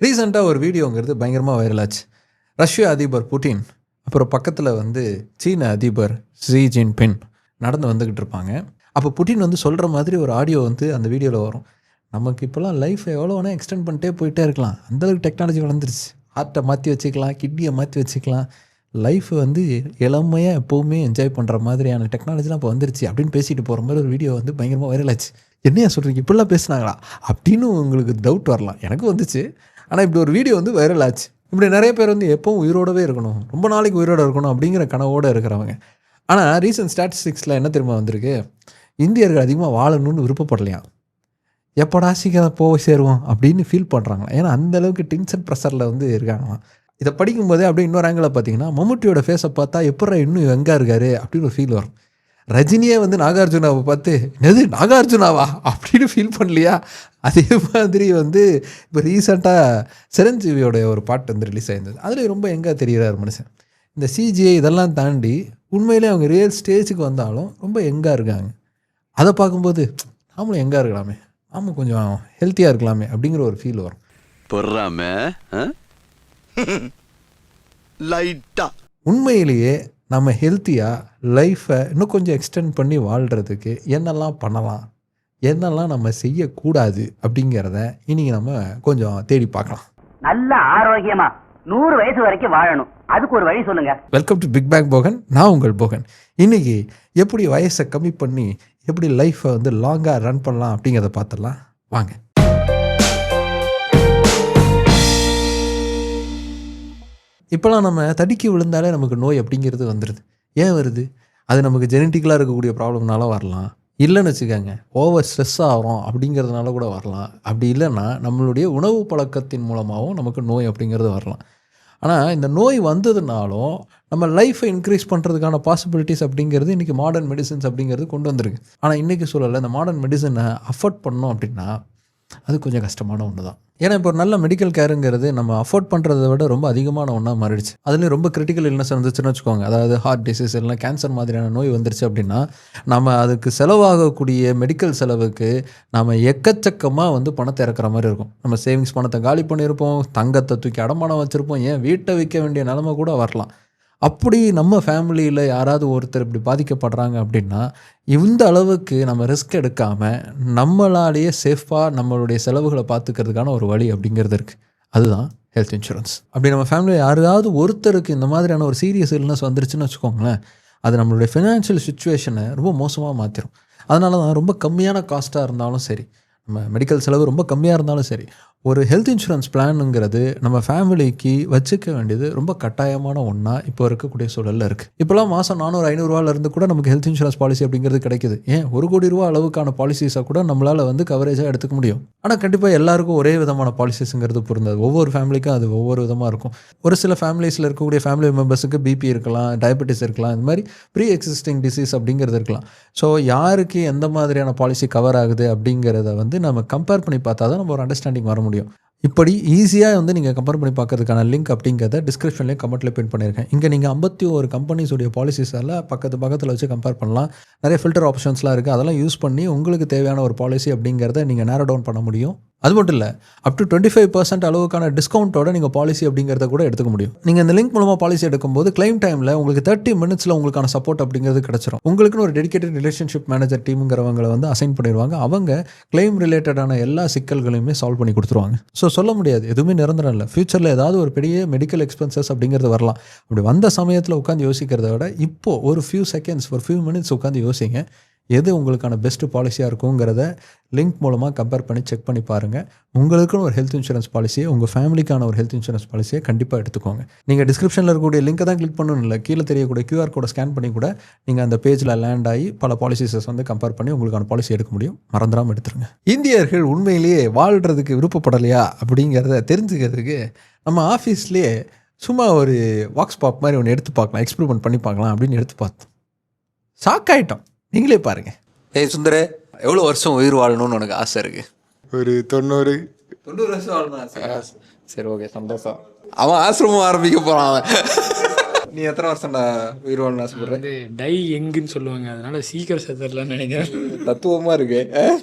ரீசெண்டாக ஒரு வீடியோங்கிறது பயங்கரமாக வைரலாச்சு ரஷ்ய அதிபர் புட்டின் அப்புறம் பக்கத்தில் வந்து சீன அதிபர் ஷி ஜின்பின் நடந்து வந்துக்கிட்டு இருப்பாங்க. அப்போ புட்டின் வந்து சொல்கிற மாதிரி ஒரு ஆடியோ வந்து அந்த வீடியோவில் வரும். நமக்கு இப்போல்லாம் லைஃப் எவ்வளோ வேணால் எக்ஸ்டெண்ட் பண்ணிட்டே போயிட்டே இருக்கலாம். அந்தளவுக்கு டெக்னாலஜி வளர்ந்துருச்சு. ஹார்ட்டை மாற்றி வச்சுக்கலாம் கிட்னியை மாற்றி வச்சுக்கலாம். லைஃப் வந்து இளமையாக எப்போவுமே என்ஜாய் பண்ணுற மாதிரியான டெக்னாலஜிலாம் இப்போ வந்துருச்சு அப்படின்னு பேசிட்டு போகிற மாதிரி ஒரு வீடியோ வந்து பயங்கரமாக வைரல் ஆச்சு. என்னையா சொல்கிறீங்க இப்படிலாம் பேசுனாங்களா? அப்படின்னு உங்களுக்கு டவுட் வரலாம். எனக்கு வந்துச்சு. ஆனால் இப்படி ஒரு வீடியோ வந்து வைரல் ஆச்சு. இப்படி நிறைய பேர் வந்து எப்பவும் உயிரோடவே இருக்கணும். ரொம்ப நாளைக்கு உயிரோட இருக்கணும் அப்படிங்கிற கனவோடு இருக்கிறவங்க. ஆனால் ரீசன்ட் ஸ்டாட்டிஸ்டிக்ஸில் என்ன தெரியுமா வந்திருக்கு? இந்தியர்கள் அதிகமாக வாழணும்னு விருப்பப்படலையாம். எப்படா சீக்கிரம் போய் சேருவோம் அப்படின்னு ஃபீல் பண்ணுறாங்களாம் ஏன்னா அந்த அளவுக்கு டென்ஷன் ப்ரெஷரில் வந்து இருக்காங்களாம். இதை படிக்கும்போதே அப்படியே இன்னொரு ஆங்கிளில் பார்த்தீங்கன்னா மம்முட்டியோட ஃபேஸை பார்த்தா எப்படா இன்னும் எங்கே இருக்காரு அப்படின்னு ஒரு ஃபீல் வரும். ரஜினியே வந்து நாகார்ஜுனாவை பார்த்து எது நாகார்ஜுனாவா? அப்படின்னு ஃபீல் பண்ணலையா? அதே மாதிரி வந்து இப்போ ரீசெண்டாக சிரஞ்சீவியோட ஒரு பாட்டு வந்து ரிலீஸ் ஆயிருந்தது. அதில் ரொம்ப எங்கே தெரிகிறார் மனுஷன்? இந்த சிஜிஐ இதெல்லாம் தாண்டி உண்மையிலே அவங்க ரியல் ஸ்டேஜுக்கு வந்தாலும் ரொம்ப எங்காக இருக்காங்க. அதை பார்க்கும்போது நாமளும் எங்கே இருக்கலாமே. நாமும் கொஞ்சம் ஹெல்த்தியாக இருக்கலாமே. அப்படிங்கிற ஒரு ஃபீல் வரும். பொறாம லைட்டா உண்மையிலேயே நம்ம ஹெல்த்தியாக லைஃப்பை இன்னும் கொஞ்சம் எக்ஸ்டெண்ட் பண்ணி வாழ்கிறதுக்கு என்னெல்லாம் பண்ணலாம் என்னெல்லாம் நம்ம செய்யக்கூடாது அப்படிங்கிறத இன்னைக்கு நம்ம கொஞ்சம் தேடி பார்க்கலாம். நல்ல ஆரோக்கியமா நூறு வயசு வரைக்கும் வாழணும். அதுக்கு ஒரு வழி சொல்லுங்க. Welcome to big bag Bogan நான் உங்கள் போகன் இன்னைக்கு எப்படி வயசை கம்மி பண்ணி எப்படி லைஃப்பை வந்து லாங்காக ரன் பண்ணலாம் அப்படிங்கிறத பார்த்துடலாம். வாங்க. இப்போலாம் நம்ம தடுக்கி விழுந்தாலே நமக்கு நோய் அப்படிங்கிறது வந்துடுது ஏன் வருது? அது நமக்கு ஜெனட்டிக்கலாக இருக்கக்கூடிய ப்ராப்ளம்னால வரலாம். இல்லைன்னு வச்சுக்கோங்க ஓவர் ஸ்ட்ரெஸ் ஆகிறோம் அப்படிங்கிறதுனால கூட வரலாம். அப்படி இல்லைன்னா நம்மளுடைய உணவு பழக்கத்தின் மூலமாகவும் நமக்கு நோய் அப்படிங்கிறது வரலாம். ஆனால் இந்த நோய் வந்ததுனாலும் நம்ம லைஃப்பை இன்க்ரீஸ் பண்ணுறதுக்கான பாசிபிலிட்டிஸ் அப்படிங்கிறது இன்றைக்கி மாடர்ன் மெடிசின்ஸ் அப்படிங்கிறது கொண்டு வந்திருக்கு. ஆனால் இன்றைக்கி சூழலில் இந்த மாடர்ன் மெடிசனை அஃபோர்ட் பண்ணோம் அப்படின்னா அது கொஞ்சம் கஷ்டமான ஒன்று தான் ஏன்னா இப்போ ஒரு நல்ல மெடிக்கல் கேருங்கிறது நம்ம அஃபோர்ட் பண்ணுறதை விட ரொம்ப அதிகமான ஒன்றா மாறிடுச்சு. அதுலேயும் ரொம்ப கிரிட்டிக்கல் இல்னஸ் வந்துச்சுன்னு வச்சுக்கோங்க. அதாவது ஹார்ட் டிசீஸ் இல்லைனா கேன்சர் மாதிரியான நோய் வந்துருச்சு அப்படின்னா நம்ம அதுக்கு செலவாகக்கூடிய மெடிக்கல் செலவுக்கு நம்ம எக்கச்சக்கமாக வந்து பணத்தை இறக்குற மாதிரி இருக்கும். நம்ம சேவிங்ஸ் பணத்தை காலி பண்ணியிருப்போம் தங்கத்தை தூக்கி அடமானம் வச்சுருப்போம். ஏன்? வீட்டை விற்க வேண்டிய நிலமை கூட வரலாம். அப்படி நம்ம ஃபேமிலியில் யாராவது ஒருத்தர் இப்படி பாதிக்கப்படுறாங்க அப்படின்னா இந்த அளவுக்கு நம்ம ரிஸ்க் எடுக்காமல் நம்மளாலேயே சேஃபாக நம்மளுடைய செலவுகளை பார்த்துக்கிறதுக்கான ஒரு வழி அப்படிங்கிறது இருக்குது அதுதான் ஹெல்த் இன்சூரன்ஸ் அப்படி நம்ம ஃபேமிலியில் யாராவது ஒருத்தருக்கு இந்த மாதிரியான ஒரு சீரியஸ் இல்னஸ் வந்துருச்சுன்னு வச்சுக்கோங்களேன் அது நம்மளுடைய ஃபினான்ஷியல் சுச்சுவேஷனை ரொம்ப மோசமாக மாற்றிடும் அதனால தான் ரொம்ப கம்மியான காஸ்ட்டாக இருந்தாலும் சரி நம்ம மெடிக்கல் செலவு ரொம்ப கம்மியாக இருந்தாலும் சரி ஒரு ஹெல்த் இன்சூரன்ஸ் பிளானுங்கிறது நம்ம ஃபேமிலிக்கு வச்சுக்க வேண்டியது ரொம்ப கட்டாயமான ஒன்றா இப்போ இருக்கக்கூடிய சூழலில் இருக்குது இப்போலாம் மாதம் நானூறு ஐநூறுரூவாலேருந்து கூட நமக்கு ஹெல்த் இன்சூரன்ஸ் பாலிசி அப்படிங்கிறது கிடைக்குது. ஏன்? ஒரு கோடி ரூபா அளவுக்கான பாலிசிஸை கூட நம்மளால் வந்து கவரேஜாக எடுத்துக்க முடியும். ஆனால் கண்டிப்பாக எல்லாருக்கும் ஒரே விதமான பாலிசிஸுங்கிறது பொருந்தாது. ஒவ்வொரு ஃபேமிலிக்கும் அது ஒவ்வொரு விதமாக இருக்கும். ஒரு சில ஃபேமிலிஸில் இருக்கக்கூடிய ஃபேமிலி மெம்பர்ஸுக்கு பிபி இருக்கலாம் டயபெட்டிஸ் இருக்கலாம் இந்த மாதிரி ப்ரீ எக்ஸிஸ்டிங் டிசீஸ் அப்படிங்கிறது இருக்கலாம். ஸோ யாருக்கு எந்த மாதிரியான பாலிசி கவர் ஆகுது அப்படிங்கிறத வந்து நம்ம கம்பேர் பண்ணி பார்த்தா தான் நம்ம ஒரு அண்டர்ஸ்டாண்டிங் வர முடியும். 令。இப்படி ஈஸியாக வந்து நீங்கள் கம்பேர் பண்ணி பார்க்கறதுக்கான லிங்க் அப்படிங்கிறத டிஸ்கிரிப்ஷன்லேயும் கமெண்ட்டில் பின் பண்ணியிருக்கேன் இங்கே நீங்கள் ஐம்பத்தி ஒரு கம்பெனிஸுடைய பாலிசிஸால் பக்கத்து பக்கத்தில் வச்சு கம்பேர் பண்ணலாம். நிறைய ஃபில்டர் ஆப்ஷன்ஸ்லாம் இருக்குது அதெல்லாம் யூஸ் பண்ணி உங்களுக்கு தேவையான ஒரு பாலிசி அப்படிங்கிறத நீங்கள் நேரோ டவுன் பண்ண முடியும். அது மட்டும் இல்லை up to twenty five percent அளவுக்கான டிஸ்கவுண்ட்டோட நீங்கள் பாலிசி அப்படிங்கிறத கூட எடுத்துக்க முடியும். நீங்கள் இந்த லிங்க் மூலமாக பாலிசி எடுக்கும்போது கிளைம் டைமில் உங்களுக்கு தேர்ட்டி மினிட்ஸில் உங்களுக்கான சப்போர்ட் அப்படிங்கிறது கிடச்சிரும். உங்களுக்குன்னு ஒரு டெடிகேட்டட் ரிலேஷன்ஷிப் மேனேஜர் டீமுங்கிறவங்களை வந்து அசைன் பண்ணிடுவாங்க. அவங்க கிளைம் ரிலேட்டடான எல்லா சிக்கல்களையுமே சால்வ் பண்ணி கொடுத்துருவாங்க. ஸோ சொல்ல முடியாது. எதுவுமே நிரந்தரம் இல்லை. ஃபியூச்சரில் ஏதாவது ஒரு பெரிய மெடிக்கல் எக்ஸ்பென்சஸ் அப்படிங்கிறது வரலாம். அப்படி வந்த சமயத்தில் உட்காந்து யோசிக்கிறத விட இப்போ ஒரு ஃபியூ செகண்ட்ஸ் ஒரு ஃபியூ மினிட்ஸ் உட்காந்து யோசிங்க. எது உங்களுக்கான பெஸ்ட் பாலிசியாக இருக்குங்கிறத லிங்க் மூலமாக கம்பேர் பண்ணி செக் பண்ணி பாருங்கள் உங்களுக்குன்னு ஒரு ஹெல்த் இன்சூரன்ஸ் பாலிசியை உங்கள் ஃபேமிலிக்கான ஒரு ஹெல்த் இன்சூரன்ஸ் பாலிசியை கண்டிப்பாக எடுத்துக்கோங்க. நீங்கள் டிஸ்கிரிப்ஷனில் இருக்கக்கூடிய லிங்கை தான் கிளிக் பண்ணணும் இல்லை கீழே தெரியக்கூடிய கியூஆர் கோடை ஸ்கேன் பண்ணி கூட நீங்கள் அந்த பேஜில் லேண்ட் ஆகி பல பாலிசிஸஸ் வந்து கம்பேர் பண்ணி உங்களுக்கான பாலிசி எடுக்க முடியும். மறந்துடாமல் எடுத்துருங்க. இந்தியர்கள் உண்மையிலேயே வாழ்கிறதுக்கு விருப்பப்படலையா அப்படிங்கிறத தெரிஞ்சுக்கிறதுக்கு நம்ம ஆஃபீஸ்லேயே சும்மா ஒரு வாக்ஸ் பாப் மாதிரி ஒன்று எடுத்து பார்க்கலாம் எக்ஸ்பெரிமெண்ட் பண்ணி பார்க்கலாம் அப்படின்னு எடுத்து பார்த்தோம். ஷாக் ஆகிட்டோம் நீங்களே பாருங்க. ஏய் சுந்தரே எவ்வளோ வருஷம் உயிர் வாழணும்னு உனக்கு ஆசை இருக்கு? ஒரு தொண்ணூறு. தொண்ணூறு வருஷம் வாழணும் ஆசை. சரி ஓகே சந்தோஷம். அவன் ஆசிரமம் ஆரம்பிக்க போகிறான் அவன். நீ எத்தனை வருஷம்டா உயிர் வாழணும் ஆசைப்படுற? வந்து டை எங்குன்னு சொல்லுவாங்க. அதனால சீக்கிரம் செத்துடலாம்னு நினைக்கிறேன். தத்துவமா இருக்கு?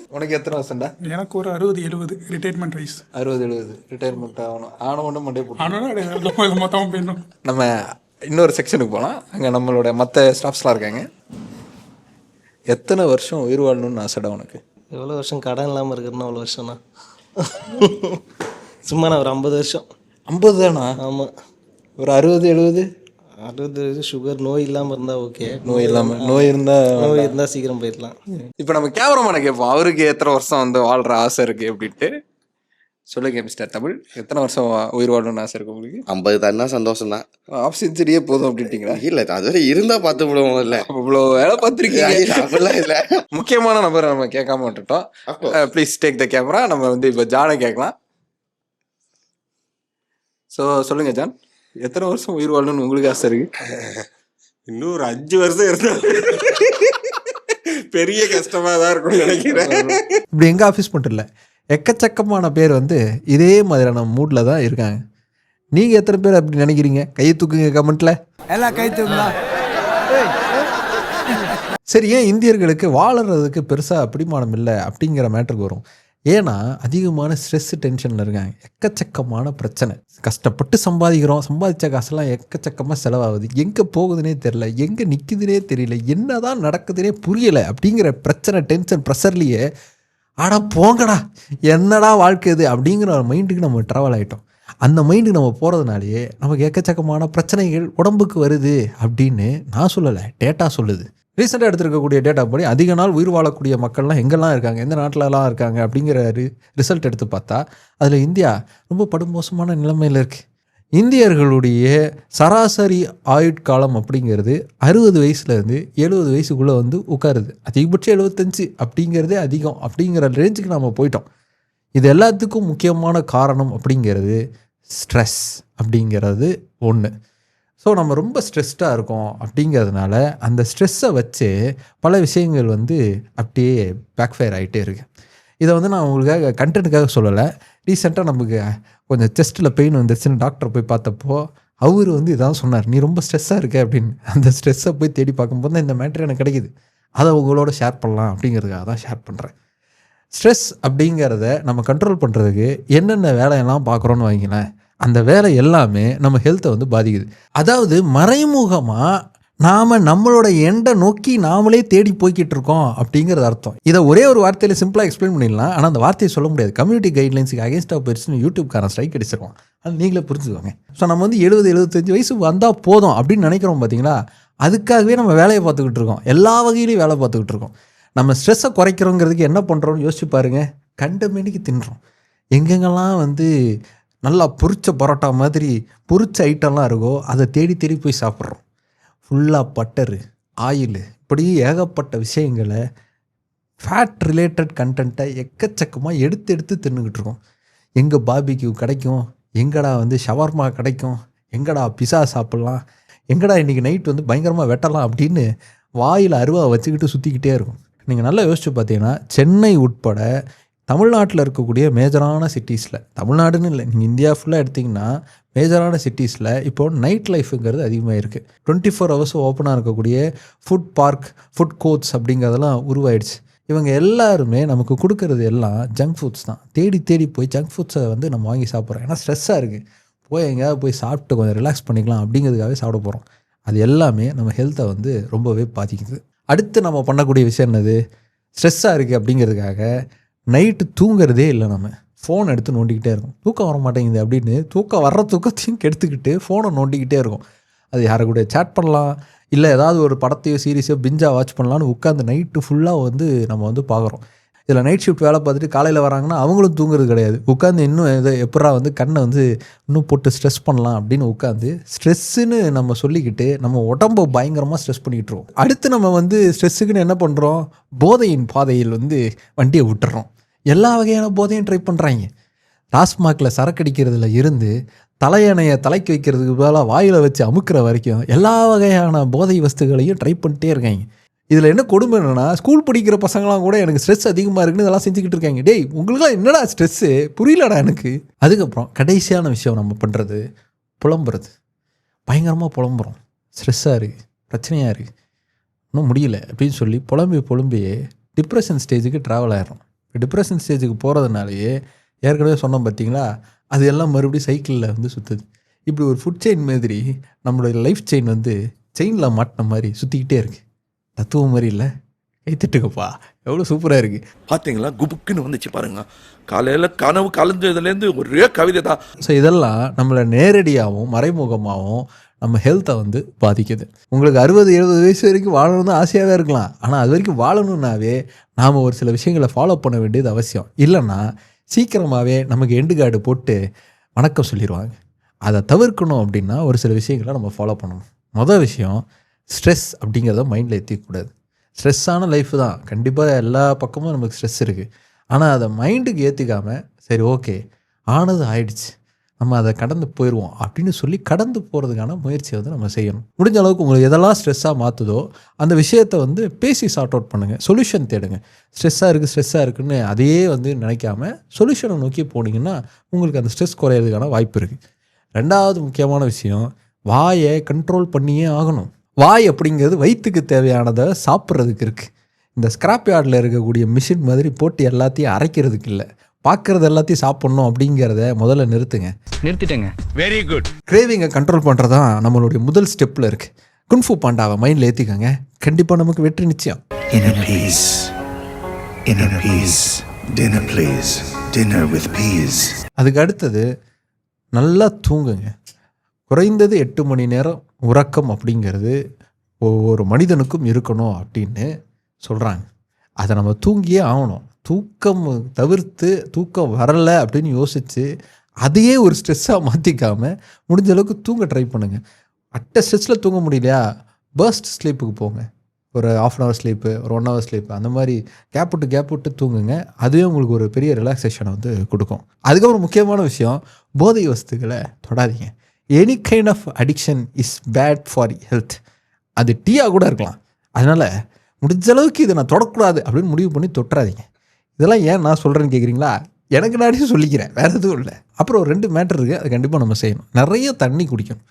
உனக்கு எத்தனை வருஷம்டா? எனக்கு ஒரு அறுபது எழுபது ரிட்டையர்மெண்ட் வயசு. அறுபது எழுபது. ரிட்டையர்மெண்ட் ஆகணும். ஆன ஒன்று மண்டே போட்டு. ஆனால் மொத்தமாக போயிடணும். நம்ம இன்னொரு செக்ஷனுக்கு போகலாம் அங்கே நம்மளோட மற்ற ஸ்டாஃப்ஸ்லாம் இருக்காங்க. எத்தனை வருஷம் உயிர் வாழணும்னு ஆசைடா உனக்கு? எவ்வளோ வருஷம் கடன் இல்லாமல் இருக்கிறேன்னா அவ்வளோ வருஷம்னா சும்மா நான் ஒரு ஐம்பது வருஷம். ஐம்பது தானா ஆமாம் ஒரு அறுபது எழுபது? அறுபது வருஷம் சுகர் நோய் இல்லாமல் இருந்தால் ஓகே நோய் இல்லாமல் நோய் இருந்தால் நோய் இருந்தால் சீக்கிரம் போயிடலாம். இப்போ நம்ம கேமராமேனை கேட்போம் அவருக்கு எத்தனை வருஷம் வந்து வாழ்கிற ஆசை இருக்குது அப்படின்ட்டு. சொல்லுங்க மிஸ்டர் தமிழ். எத்தனை வருஷம் உயிர் வாழணும்னு ஆசை இருக்கு உங்களுக்கு? ஐம்பது தானா சந்தோஷம் தான் ஆஃப் செஞ்சுரியே போதும் அப்படின்ட்டீங்களா? இல்ல அதுவரை இருந்தா பார்த்து விடுவோம் இல்ல இவ்வளோ வேலை பார்த்துருக்கீங்க. அப்படிலாம் இல்ல. முக்கியமான நபரை நம்ம கேட்காம விட்டுட்டோம். ப்ளீஸ் டேக் த கேமரா நம்ம வந்து இப்போ ஜானை கேட்கலாம். ஸோ சொல்லுங்க ஜான் எத்தனை வருஷம் உயிர் வாழணும்னு உங்களுக்கு ஆசை இருக்கு? இன்னும் ஒரு அஞ்சு வருஷம் இருந்தா பெரிய கஷ்டமா தான் இருக்கும்னு நினைக்கிறேன். இப்படி எங்கள் ஆஃபீஸ் மட்டும் இல்லை எக்கச்சக்கமான பேர் வந்து இதே மாதிரியான மூடில் தான் இருக்காங்க. நீங்கள் எத்தனை பேர் அப்படி நினைக்கிறீங்க? கையை தூக்குங்க கமெண்ட்டில் எல்லாம் கை தூக்கலாம் சரி ஏன் இந்தியர்களுக்கு வாழறதுக்கு பெருசாக பிடிமானம் இல்லை அப்படிங்கிற மேட்டருக்கு வரும். ஏன்னா அதிகமான ஸ்ட்ரெஸ் டென்ஷனில் இருக்காங்க. எக்கச்சக்கமான பிரச்சனை. கஷ்டப்பட்டு சம்பாதிக்கிறோம். சம்பாதிச்ச காசெல்லாம் எக்கச்சக்கமாக செலவாகுது. எங்கே போகுதுன்னே தெரில எங்கே நிற்குதுன்னே தெரியல. என்னதான் நடக்குதுன்னே புரியலை அப்படிங்கிற பிரச்சனை டென்ஷன் ப்ரெஷர்லேயே ஆடா போங்கடா என்னடா வாழ்க்கை இது அப்படிங்கிற ஒரு மைண்டுக்கு நம்ம ட்ராவல் ஆகிட்டோம் அந்த மைண்டுக்கு நம்ம போகிறதுனாலேயே நமக்கு எக்கச்சக்கமான பிரச்சனைகள் உடம்புக்கு வருது அப்படின்னு நான் சொல்லலை டேட்டா சொல்லுது. ரீசெண்டாக எடுத்திருக்கக்கூடிய டேட்டா படி அதிக நாள் உயிர் வாழக்கூடிய மக்கள்லாம் எங்கெல்லாம் இருக்காங்க எந்த நாட்டிலலாம் இருக்காங்க அப்படிங்கிற ரி ரிசல்ட் எடுத்து பார்த்தா அதில் இந்தியா ரொம்ப படுமோசமான நிலைமையில் இருக்குது இந்தியர்களுடைய சராசரி ஆயுட்காலம் அப்படிங்கிறது அறுபது வயசுலேருந்து எழுபது வயசுக்குள்ளே வந்து உட்காருது. அதிகபட்சம் எழுபத்தஞ்சு அப்படிங்கிறதே அதிகம் அப்படிங்கிற ரேஞ்சுக்கு நம்ம போயிட்டோம். இது எல்லாத்துக்கும் முக்கியமான காரணம் அப்படிங்கிறது ஸ்ட்ரெஸ் அப்படிங்கிறது ஒன்று ஸோ நம்ம ரொம்ப ஸ்ட்ரெஸ்டாக இருக்கோம் அப்படிங்கிறதுனால அந்த ஸ்ட்ரெஸ்ஸை வச்சு பல விஷயங்கள் வந்து அப்படியே பேக்ஃபயர் ஆகிட்டே இருக்குது இதை வந்து நான் உங்களுக்காக கண்டென்ட்டுக்காக சொல்லலை. ரீசெண்டாக நமக்கு கொஞ்சம் செஸ்ட்டில் பெயின் வந்துருச்சுன்னு டாக்டர் போய் பார்த்தப்போ அவர் வந்து இதான் சொன்னார் நீ ரொம்ப ஸ்ட்ரெஸ்ஸாக இருக்க அப்படின்னு. அந்த ஸ்ட்ரெஸ்ஸை போய் தேடி பார்க்கும்போது தான் இந்த மேட்ரு எனக்கு கிடைக்குது. அதை உங்களோட ஷேர் பண்ணலாம் அப்படிங்கிறதுக்காக தான் ஷேர் பண்ணுறேன் ஸ்ட்ரெஸ் அப்படிங்கிறத நம்ம கண்ட்ரோல் பண்ணுறதுக்கு என்னென்ன வேலையெல்லாம் பார்க்குறோன்னு வைங்களேன் அந்த வேலை எல்லாமே நம்ம ஹெல்த்தை வந்து பாதிக்குது. அதாவது மறைமுகமாக நாம் நம்மளோட எண்டை நோக்கி நாமளே தேடி போய்கிட்டு இருக்கோம் அப்படிங்கிறது அர்த்தம். இதை ஒரே ஒரு வார்த்தையில் சிம்பிளாக எக்ஸ்பிளைன் பண்ணிடலாம். ஆனால் அந்த வார்த்தையை சொல்ல முடியாது. கம்யூனிட்டி கைட்லைன்ஸுக்கு அகேன்ஸ்டாக போயிடுச்சுன்னு யூடியூப்காரன் ஸ்ட்ரைக் அடிச்சிருவான். அது நீங்களே புரிஞ்சுக்கோங்க. ஸோ நம்ம வந்து எழுபது எழுபத்தஞ்சு வயசு வந்தால் போதும் அப்படின்னு நினைக்கிறோம் பார்த்தீங்களா அதுக்காகவே நம்ம வேலையை பார்த்துக்கிட்டு இருக்கோம். எல்லா வகையிலையும் வேலை பார்த்துக்கிட்டு இருக்கோம். நம்ம ஸ்ட்ரெஸ்ஸை குறைக்கிறோங்கிறதுக்கு என்ன பண்ணுறோம்னு யோசிச்சு பாருங்க. கண்ட மேனிக்கு தின்றோம். எங்கெங்கெல்லாம் வந்து நல்லா பொரிச்ச பரோட்டா மாதிரி பொரிச்ச ஐட்டம்லாம் இருக்கோ அதை தேடி தேடி போய் சாப்பிட்றோம். ஃபுல்லாக பட்டரு ஆயில் இப்படி ஏகப்பட்ட விஷயங்களை ஃபேட் ரிலேட்டட் கண்டென்ட்டை எக்கச்சக்கமாக எடுத்து எடுத்து தின்னுக்கிட்டு இருக்கோம். எங்கே பாபிக்யூ கிடைக்கும் எங்கடா வந்து ஷவர்மா கிடைக்கும் எங்கடா பிஸா சாப்பிட்லாம் எங்கடா இன்றைக்கி நைட் வந்து பயங்கரமாக வெட்டலாம் அப்படின்னு வாயில் அருவா வச்சுக்கிட்டு சுற்றிக்கிட்டே இருக்கும். நீங்கள் நல்லா யோசிச்சு பார்த்தீங்கன்னா சென்னை உட்பட தமிழ்நாட்டில் இருக்கக்கூடிய மேஜரான சிட்டிஸில் தமிழ்நாடுன்னு இல்லை நீங்கள் இந்தியா ஃபுல்லாக எடுத்திங்கன்னா மேஜரான சிட்டிஸில் இப்போ நைட் லைஃபுங்கிறது அதிகமாக இருக்குது டுவெண்ட்டி ஃபோர் ஹவர்ஸ் ஓப்பனாக இருக்கக்கூடிய ஃபுட் பார்க் ஃபுட் கோர்ட்ஸ் அப்படிங்கிறதெல்லாம் உருவாயிடுச்சு. இவங்க எல்லாருமே நமக்கு கொடுக்கறது எல்லாம் ஜங்க் ஃபுட்ஸ் தான். தேடி தேடி போய் ஜங்க் ஃபுட்ஸை வந்து நம்ம வாங்கி சாப்பிட்றோம். ஏன்னா ஸ்ட்ரெஸ்ஸாக இருக்குது போய் எங்கேயாவது போய் சாப்பிட்டு கொஞ்சம் ரிலாக்ஸ் பண்ணிக்கலாம் அப்படிங்கிறதுக்காகவே சாப்பிட போகிறோம் அது எல்லாமே நம்ம ஹெல்த்தை வந்து ரொம்பவே பாதிக்குது. அடுத்து நம்ம பண்ணக்கூடிய விஷயம் என்னது? ஸ்ட்ரெஸ்ஸாக இருக்குது அப்படிங்கிறதுக்காக நைட்டு தூங்குறதே இல்லை நம்ம. ஃபோன் எடுத்து நோண்டிக்கிட்டே இருக்கும். தூக்கம் வர மாட்டேங்குது அப்படின்னு தூக்கம் வர்ற தூக்கத்தையும் கெடுத்துக்கிட்டு ஃபோனை நோண்டிக்கிட்டே இருக்கும். அது யாரை கூட சேட் பண்ணலாம் இல்லை ஏதாவது ஒரு படத்தையோ சீரீஸோ பிஞ்சாக வாட்ச் பண்ணலான்னு உட்காந்து நைட்டு ஃபுல்லாக வந்து நம்ம வந்து பார்க்குறோம். இதில் நைட் ஷிஃப்ட் வேலை பார்த்துட்டு காலையில் வராங்கன்னா அவங்களும் தூங்குறது கிடையாது. உட்காந்து இன்னும் இதை எப்படா வந்து கண்ணை வந்து இன்னும் போட்டு ஸ்ட்ரெஸ் பண்ணலாம் அப்படின்னு உட்காந்து ஸ்ட்ரெஸ்ஸுன்னு நம்ம சொல்லிக்கிட்டு நம்ம உடம்பை பயங்கரமாக ஸ்ட்ரெஸ் பண்ணிக்கிட்டுருக்கோம் அடுத்து நம்ம வந்து ஸ்ட்ரெஸ்ஸுக்குன்னு என்ன பண்ணுறோம் போதையின் பாதையில் வந்து வண்டியை விட்டுறோம். எல்லா வகையான போதையும் ட்ரை பண்ணுறாங்க டாஸ்மாகில் சரக்கடிக்கிறதுல இருந்து தலையணையை தலைக்கு வைக்கிறதுக்கு பதிலாக வாயில் வச்சு அமுக்கிற வரைக்கும் எல்லா வகையான போதை வஸ்துகளையும் ட்ரை பண்ணிட்டே இருக்காங்க. இதில் என்ன கொடுமை என்னென்னா ஸ்கூல் படிக்கிற பசங்களாம் கூட எனக்கு ஸ்ட்ரெஸ் அதிகமாக இருக்குன்னு இதெல்லாம் செஞ்சுக்கிட்டு இருக்காங்க. டேய் உங்களுக்குலாம் என்னடா ஸ்ட்ரெஸ்ஸு புரியலடா எனக்கு. அதுக்கப்புறம் கடைசியான விஷயம் நம்ம பண்ணுறது புலம்புறது. பயங்கரமாக புலம்புறோம். ஸ்ட்ரெஸ்ஸாக இருக்குது பிரச்சனையாக இருக்குது இன்னும் முடியல அப்படின்னு சொல்லி புலம்பி புலம்பியே டிப்ரெஷன் ஸ்டேஜுக்கு ட்ராவல் ஆயிடும் டிப்ரெஷன் ஸ்டேஜுக்கு போகிறதுனாலயே ஏற்கனவே சொன்னோம் பார்த்தீங்களா? அது எல்லாம் மறுபடியும் சைக்கிளில் வந்து சுற்றுது இப்படி ஒரு ஃபுட் செயின் மாதிரி நம்மளுடைய லைஃப் செயின் வந்து செயினில் மாட்டின மாதிரி சுற்றிக்கிட்டே இருக்குது தத்துவம் மாதிரி இல்லை. கைத்தட்டுக்கப்பா. எவ்வளோ சூப்பராக இருக்குது பாத்தீங்களா குபுக்குன்னு வந்துச்சு பாருங்க. காலையில கனவு கலந்ததுலேருந்து ஒரே கவிதை தான் ஸோ இதெல்லாம் நம்மளை நேரடியாகவும் மறைமுகமாகவும் நம்ம ஹெல்த்தை வந்து பாதிக்குது. உங்களுக்கு அறுபது எழுபது வயசு வரைக்கும் வாழணும்னு ஆசையாகவே இருக்கலாம். ஆனால் அது வரைக்கும் வாழணுன்னாவே நாம் ஒரு சில விஷயங்களை ஃபாலோ பண்ண வேண்டியது அவசியம். இல்லைன்னா சீக்கிரமாகவே நமக்கு எண்டு கார்டு போட்டு வணக்கம் சொல்லிடுவாங்க அதை தவிர்க்கணும் அப்படின்னா ஒரு சில விஷயங்களை நம்ம ஃபாலோ பண்ணணும். மொதல் விஷயம் ஸ்ட்ரெஸ் அப்படிங்கிறத மைண்டில் ஏற்றிக்கூடாது ஸ்ட்ரெஸ்ஸான லைஃப் தான். கண்டிப்பாக எல்லா பக்கமும் நமக்கு ஸ்ட்ரெஸ் இருக்குது ஆனால் அதை மைண்டுக்கு ஏற்றிக்காமல் சரி ஓகே ஆனது ஆயிடுச்சு. நம்ம அதை கடந்து போயிடுவோம் அப்படின்னு சொல்லி கடந்து போகிறதுக்கான முயற்சியை வந்து நம்ம செய்யணும். முடிஞ்ச அளவுக்கு உங்களுக்கு எதெல்லாம் ஸ்ட்ரெஸ்ஸாக மாற்றுதோ அந்த விஷயத்தை வந்து பேசி சார்ட் அவுட் பண்ணுங்கள் சொல்யூஷன் தேடுங்க. ஸ்ட்ரெஸ்ஸாக இருக்குது ஸ்ட்ரெஸ்ஸாக இருக்குன்னு அதையே வந்து நினைக்காம சொல்யூஷனை நோக்கி போனீங்கன்னா உங்களுக்கு அந்த ஸ்ட்ரெஸ் குறையிறதுக்கான வாய்ப்பு இருக்குது ரெண்டாவது முக்கியமான விஷயம் வாயை கண்ட்ரோல் பண்ணியே ஆகணும். வாய் அப்படிங்கிறது வயிற்றுக்கு தேவையானதை சாப்பிட்றதுக்கு இருக்குது இந்த ஸ்கிராப் யார்டில் இருக்கக்கூடிய மிஷின் மாதிரி போட்டு எல்லாத்தையும் அரைக்கிறதுக்கு இல்லை. பார்க்குறது எல்லாத்தையும் சாப்பிட்ணும் அப்படிங்கிறத முதல்ல நிறுத்துங்க. நிறுத்திட்டேங்க. வெரி குட் கிரேவிங்கை கண்ட்ரோல் பண்ணுறது தான் நம்மளுடைய முதல் ஸ்டெப்பில் இருக்குது குன்ஃபு பாண்டாவை மைண்டில் ஏற்றிக்கோங்க கண்டிப்பாக நமக்கு வெற்றி நிச்சயம். Inner peace. Inner peace. Dinner, please. Dinner with peas. அதுக்கு அடுத்தது நல்லா தூங்குங்க. குறைந்தது எட்டு மணி நேரம் உறக்கம் அப்படிங்கிறது ஒவ்வொரு மனிதனுக்கும் இருக்கணும் அப்படின்னு சொல்கிறாங்க அதை நம்ம தூங்கியே ஆகணும். தூக்கம் தவிர்த்து தூக்கம் வரலை அப்படின்னு யோசித்து அதையே ஒரு ஸ்ட்ரெஸ்ஸாக மாற்றிக்காமல் முடிஞ்ச அளவுக்கு தூங்க ட்ரை பண்ணுங்கள் அட்ட ஸ்ட்ரெஸ்ஸில் தூங்க முடியலையா? பர்ஸ்ட் ஸ்லீப்புக்கு போங்க. ஒரு ஆஃப் அன் ஹவர் ஸ்லீப்பு ஒரு ஒன் ஹவர் ஸ்லீப் அந்த மாதிரி கேப் விட்டு கேப் விட்டு தூங்குங்க. அதுவே உங்களுக்கு ஒரு பெரிய ரிலாக்ஸேஷனை வந்து கொடுக்கும். அதுக்கப்புறம் முக்கியமான விஷயம் போதை வஸ்துக்களை தொடாதீங்க. Any kind of addiction is bad for health அது டீயாக கூட இருக்கலாம். அதனால் முடிஞ்ச அளவுக்கு இதை நான் தொடக்கூடாது அப்படின்னு முடிவு பண்ணி தொட்டுறாதீங்க. இதெல்லாம் ஏன் நான் சொல்கிறேன்னு கேட்குறீங்களா எனக்கு நானே சொல்லிக்கிறேன். வேறு எதுவும் இல்லை. அப்புறம் ஒரு ரெண்டு மேட்ரு இருக்குது அது கண்டிப்பாக நம்ம செய்யணும். நிறைய தண்ணி குடிக்கணும்.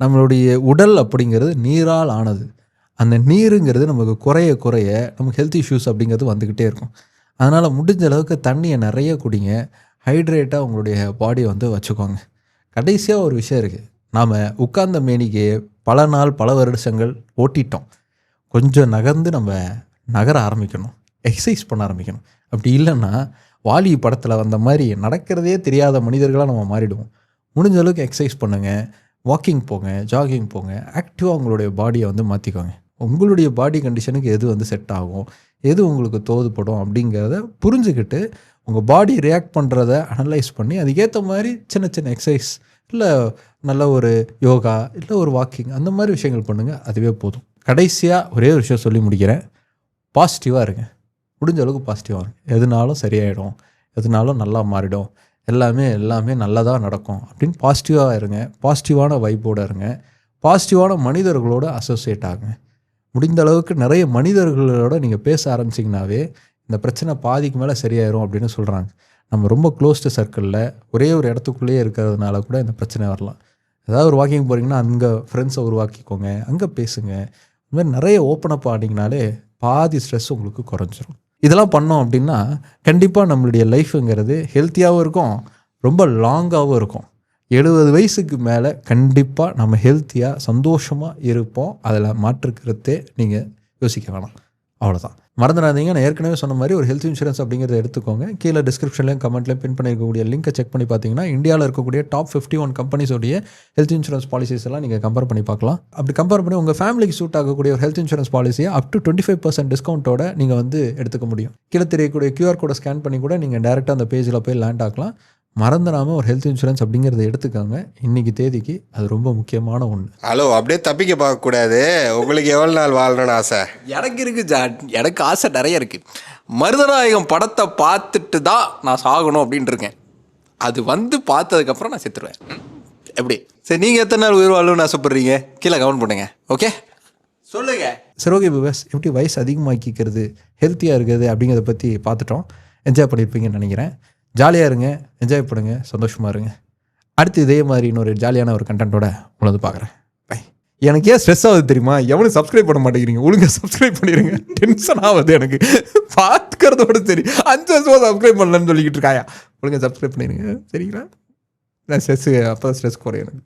நம்மளுடைய உடல் அப்படிங்கிறது நீரால் ஆனது. அந்த நீருங்கிறது நமக்கு குறைய குறைய நமக்கு ஹெல்த் இஷ்யூஸ் அப்படிங்கிறது வந்துக்கிட்டே இருக்கும். அதனால் முடிஞ்ச அளவுக்கு தண்ணியை நிறைய குடிங்க. ஹைட்ரேட்டாக உங்களுடைய பாடியை வந்து வச்சுக்கோங்க. கடைசியாக ஒரு விஷயம் இருக்குது நாம் உட்கார்ந்த மேனிக்கு பல நாள் பல வருஷங்கள் ஓட்டிட்டோம். கொஞ்சம் நகர்ந்து நம்ம நகர ஆரம்பிக்கணும். எக்ஸசைஸ் பண்ண ஆரம்பிக்கணும். அப்படி இல்லைன்னா வாலி படத்தில் வந்த மாதிரி நடக்கிறதே தெரியாத மனிதர்களாக நம்ம மாறிடுவோம். முடிஞ்ச அளவுக்கு எக்ஸசைஸ் பண்ணுங்கள் வாக்கிங் போங்க ஜாகிங் போங்க ஆக்டிவாக உங்களுடைய பாடியை வந்து மாற்றிக்கோங்க உங்களுடைய பாடி கண்டிஷனுக்கு எது வந்து செட் ஆகும் எது உங்களுக்கு தோதுப்படும் அப்படிங்கிறத புரிஞ்சுக்கிட்டு உங்கள் பாடி ரியாக்ட் பண்ணுறத அனலைஸ் பண்ணி அதுக்கேற்ற மாதிரி சின்ன சின்ன எக்ஸசைஸ் இல்லை நல்ல ஒரு யோகா இல்லை ஒரு வாக்கிங் அந்த மாதிரி விஷயங்கள் பண்ணுங்கள் அதுவே போதும். கடைசியாக ஒரே ஒரு விஷயம் சொல்லி முடிக்கிறேன். பாசிட்டிவாக இருங்க. முடிஞ்ச அளவுக்கு பாசிட்டிவாக இருக்கும் எதுனாலும் சரியாயிடும். எதுனாலும் நல்லா மாறிடும். எல்லாமே எல்லாமே நல்லதாக நடக்கும். அப்படின்னு பாசிட்டிவாக இருங்க. பாசிட்டிவான வைப்போடு இருங்க. பாசிட்டிவான மனிதர்களோட அசோசியேட் ஆகுங்க. முடிந்த அளவுக்கு நிறைய மனிதர்களோட நீங்கள் பேச ஆரம்பிச்சிங்கனாவே இந்த பிரச்சனை பாதிக்கு மேலே சரியாயிரும் அப்படின்னு சொல்கிறாங்க நம்ம ரொம்ப க்ளோஸ்டு சர்க்கிளில் ஒரே ஒரு இடத்துக்குள்ளேயே இருக்கிறதுனால கூட இந்த பிரச்சனை வரலாம். ஏதாவது ஒரு வாக்கிங் போகிறீங்கன்னா அங்கே ஃப்ரெண்ட்ஸை உருவாக்கிக்கோங்க. அங்கே பேசுங்க. இந்த மாதிரி நிறைய ஓப்பன் அப் ஆடிங்கனாலே பாதி ஸ்ட்ரெஸ் உங்களுக்கு குறைஞ்சிரும். இதெல்லாம் பண்ணோம் அப்படின்னா கண்டிப்பாக நம்மளுடைய லைஃப்புங்கிறது ஹெல்த்தியாகவும் இருக்கும் ரொம்ப லாங்காகவும் இருக்கும். எழுபது வயசுக்கு மேலே கண்டிப்பாக நம்ம ஹெல்த்தியாக சந்தோஷமாக இருப்போம். அதில் மாற்றுக்கிறதே நீங்கள் யோசிக்க வேணாம். அவ்வளோதான் மறந்துடாதீங்க. நான் ஏற்கனவே சொன்ன மாதிரி ஒரு ஹெல்த் இன்சூரன்ஸ் அப்படிங்கிறத எடுத்துக்கோங்க. கீழே டிஸ்கிரிப்ஷன்லையும் கமெண்ட்லையும் பின் பண்ணியிருக்கக்கூடிய லிங்கை செக் பண்ணி பார்த்தீங்கன்னா இந்தியாவில் இருக்கக்கூடிய டாப் ஃபிஃப்டி ஒன் கம்பெனிஸோடைய ஹெல்த் இன்சூரன்ஸ் பாலிசிஸ் எல்லாம் நீங்கள் கம்பேர் பண்ணி பார்க்கலாம். அப்படி கம்பேர் பண்ணி உங்கள் ஃபேமிலிக்கு சூட் ஆகக்கூடிய ஒரு ஹெல்த் இன்சூரன்ஸ் பாலிசியை up to twenty five percent டிஸ்கவுண்ட்டோட நீங்கள் வந்து எடுத்துக்க முடியும். கீழே தெரியக்கூடிய கியூஆர் கோடை ஸ்கேன் பண்ணி கூட நீங்கள் டேரெக்டாக அந்த பேஜில் போய் லேண்ட் ஆகலாம் மறந்துடாமல் ஒரு ஹெல்த் இன்சூரன்ஸ் அப்படிங்கிறத எடுத்துக்கோங்க. இன்னைக்கு தேதிக்கு அது ரொம்ப முக்கியமான ஒன்று ஹலோ அப்படியே தப்பிக்க பார்க்கக்கூடாது. உங்களுக்கு எவ்வளோ நாள் வாழணும்னு ஆசை? எனக்கு இருக்கு ஜாட் எனக்கு ஆசை நிறைய இருக்கு. மருதநாயகம் படத்தை பார்த்துட்டு தான் நான் சாகணும் அப்படின்ட்டு இருக்கேன். அது வந்து பார்த்ததுக்கப்புறம் நான் செத்துருவேன். எப்படி? சரி நீங்கள் எத்தனை நாள் உயிர் வாழணும்னு ஆசைப்படுறீங்க? கீழே கமெண்ட் பண்ணுங்க. ஓகே? சொல்லுங்க. சரி ஓகே பிகாஸ் எப்படி வயசு அதிகமாக்கிக்கிறது ஹெல்த்தியாக இருக்குது அப்படிங்கிறத பற்றி பார்த்துட்டோம். என்ஜாய் பண்ணியிருப்பீங்கன்னு நினைக்கிறேன். ஜாலியாக இருங்க என்ஜாய் பண்ணுங்க சந்தோஷமாக இருங்க. அடுத்து இதே மாதிரி இன்னொரு ஜாலியான ஒரு கண்டென்ட்டோட உணர்ந்து பார்க்குறேன். பை எனக்கு ஏன் ஸ்ட்ரெஸ் ஆகுது தெரியுமா? எவனும் சப்ஸ்கிரைப் பண்ண மாட்டேங்கிறீங்க. ஒழுங்காக சப்ஸ்கிரைப் பண்ணிடுங்க டென்ஷன் ஆகுது எனக்கு. பார்க்கறதோட சரி. அஞ்சு வருஷமாக சப்ஸ்கிரைப் பண்ணலன்னு சொல்லிக்கிட்டு இருக்காயா? ஒழுங்காக சப்ஸ்கிரைப் பண்ணிடுங்க சரிங்களா? நான் ஸ்ட்ரெஸ்ஸு அப்போ ஸ்ட்ரெஸ் குறையும் எனக்கு.